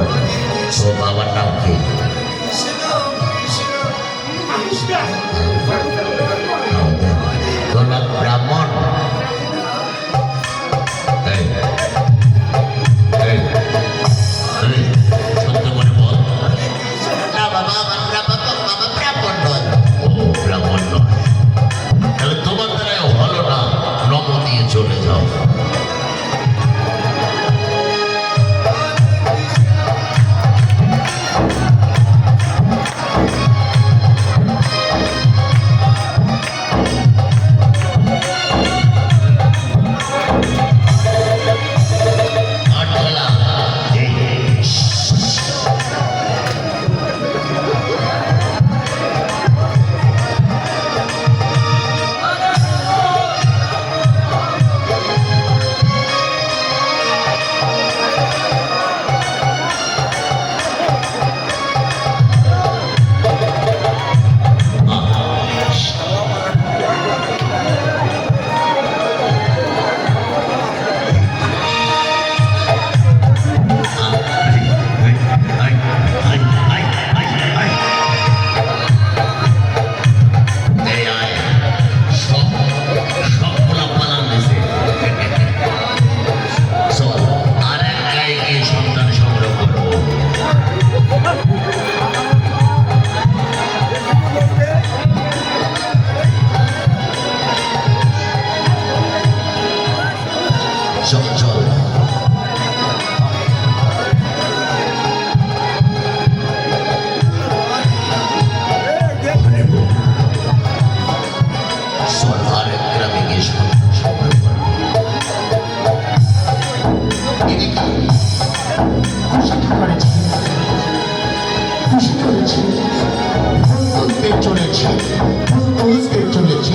বলে ও বাবার নাম কি প্রশিক্ষণ করেছি। খুশি করেছি। ভুল বলতে চলেছি ভুল বলতে চলেছি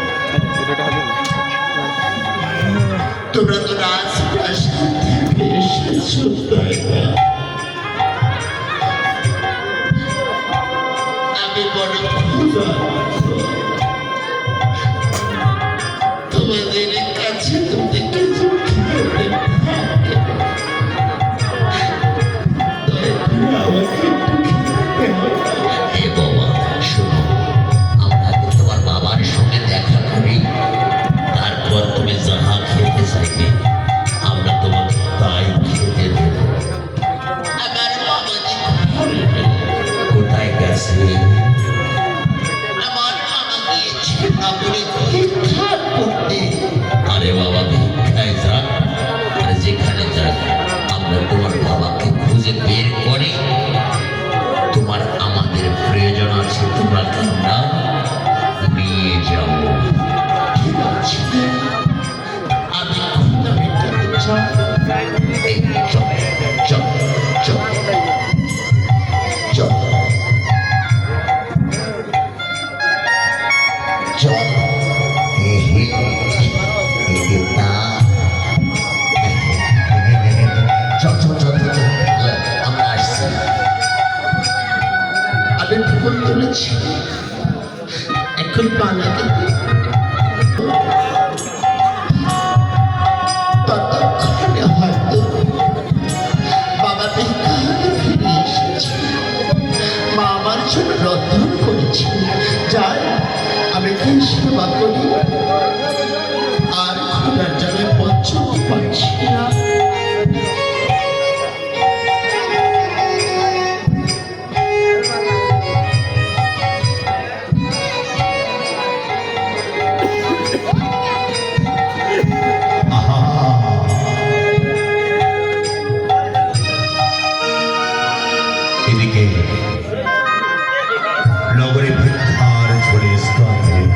তোমরা তো রাজপ্রাসাদ থেকে এসেছ তাই না আমি বড় যে বের করে Friday.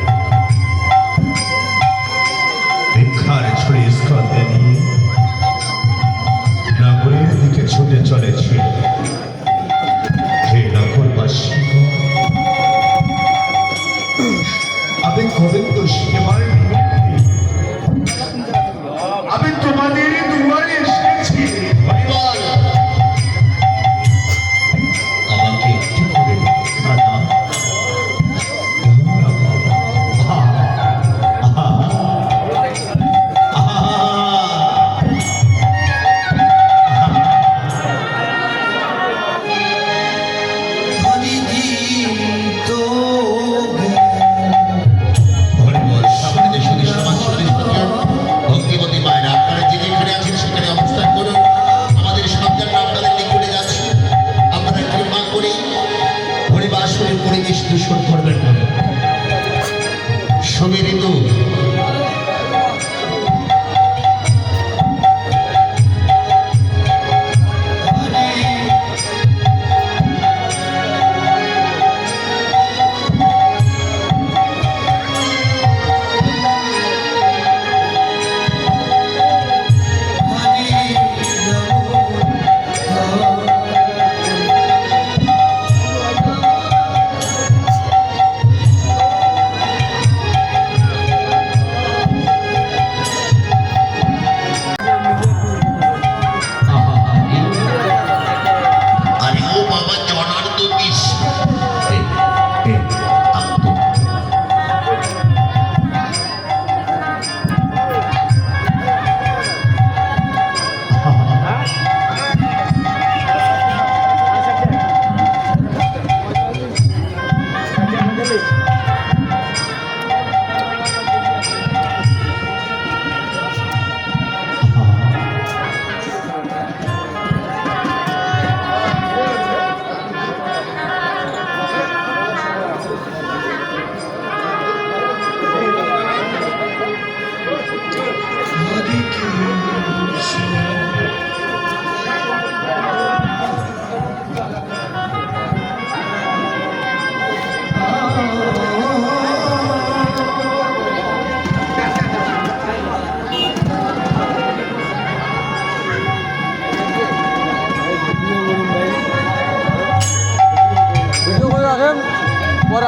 দেবে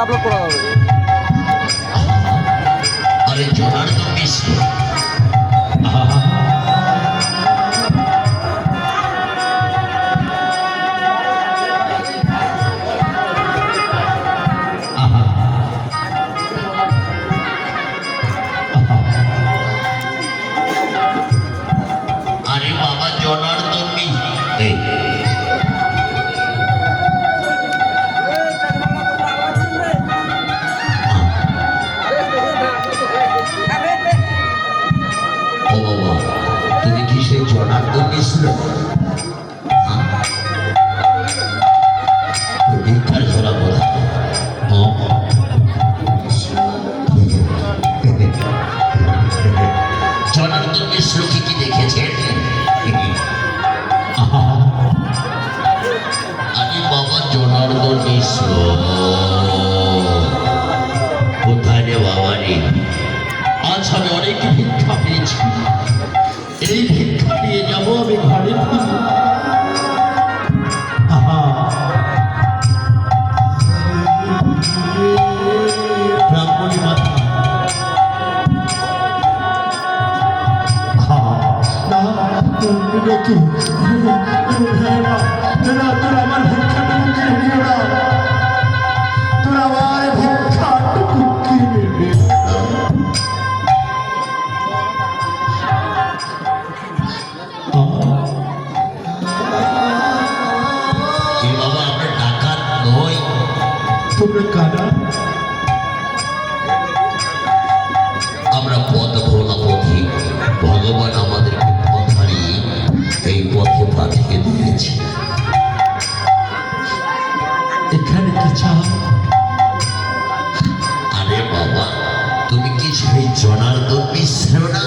আপলোড করা হবে। জনার্দন মিশ্র আরে বাবা তুমি কি সেই জনার্দন মিশ্র না?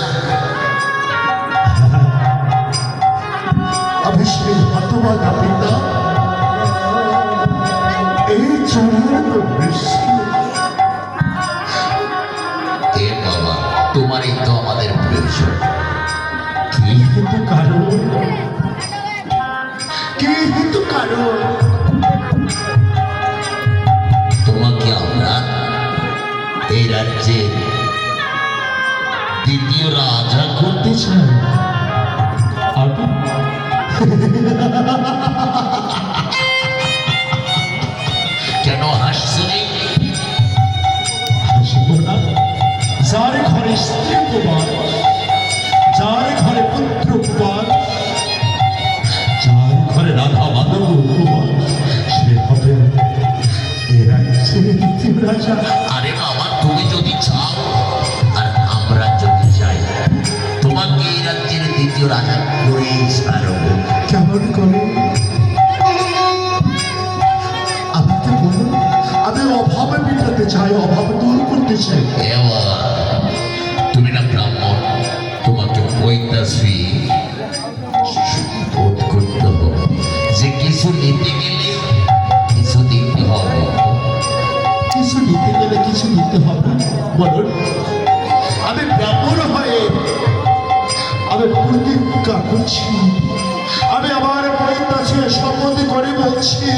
time. করতে চাই দেওয়া। তুমি না ব্রাহ্মণ, তোমাকে বৈতাশ্রী বোধ করতে হবে যে কিছু নিতে গেলে কিছু দিতে হবে। কিছু নিতে গেলে কিছু নিতে হবে? বলুন। আমি ব্রাহ্মণ হয়ে আমি প্রতিজ্ঞা করছি। আমি আমার বৈতাশ্রী সম্মতি করে বলছি।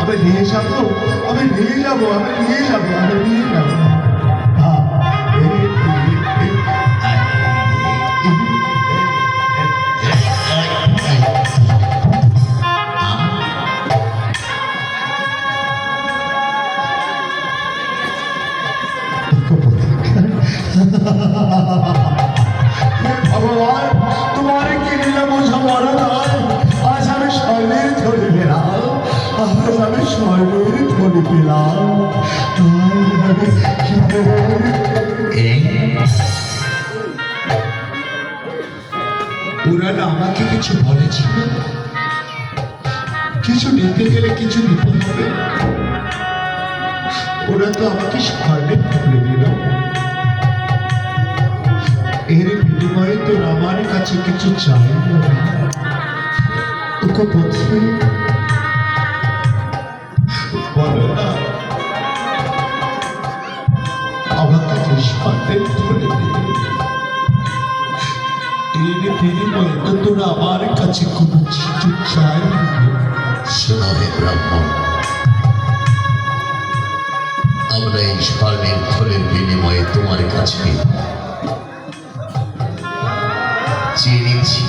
আমি নিয়ে যাব আমি নিয়ে যাব আমি নিয়ে যাব। স্বর্ণের ধরে পেলাম। আমি আমাকে কিছু বলেছিল কিছু নিতে গেলে কিছু বিপদ হবে। ওরা তো আমাকে স্বর্ণের খুলে দিল। এর বিনিময়ে তো আমার কাছে কিছু চাই না। ওকে পথে আমার এই স্বর্ণের ফলের বিনিময়ে তোমার কাছে চিনেছি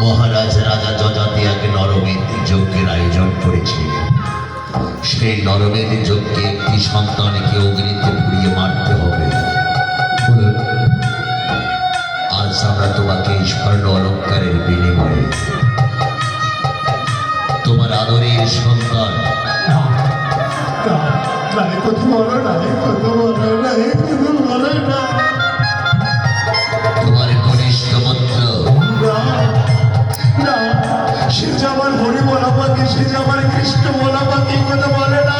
মহারাজ রাজা যজাতিয়াকে নরমেদ যজ্ঞের আয়োজন করেছিলেন সেই নরমেদ যজ্ঞে একটি সন্তানকে অগ্নিতে পুড়িয়ে মারতে হবে আজ আমরা তোমাকে স্বর্ণ অলঙ্কারের বিনিময়ে তোমার আদরের সন্তান কথা বলো না, কথা বলো না, কথা বলো না। যে আমার হরি বলা পাখি সে যে আমার খ্রিস্ট বলা পাখি কথা বলে না।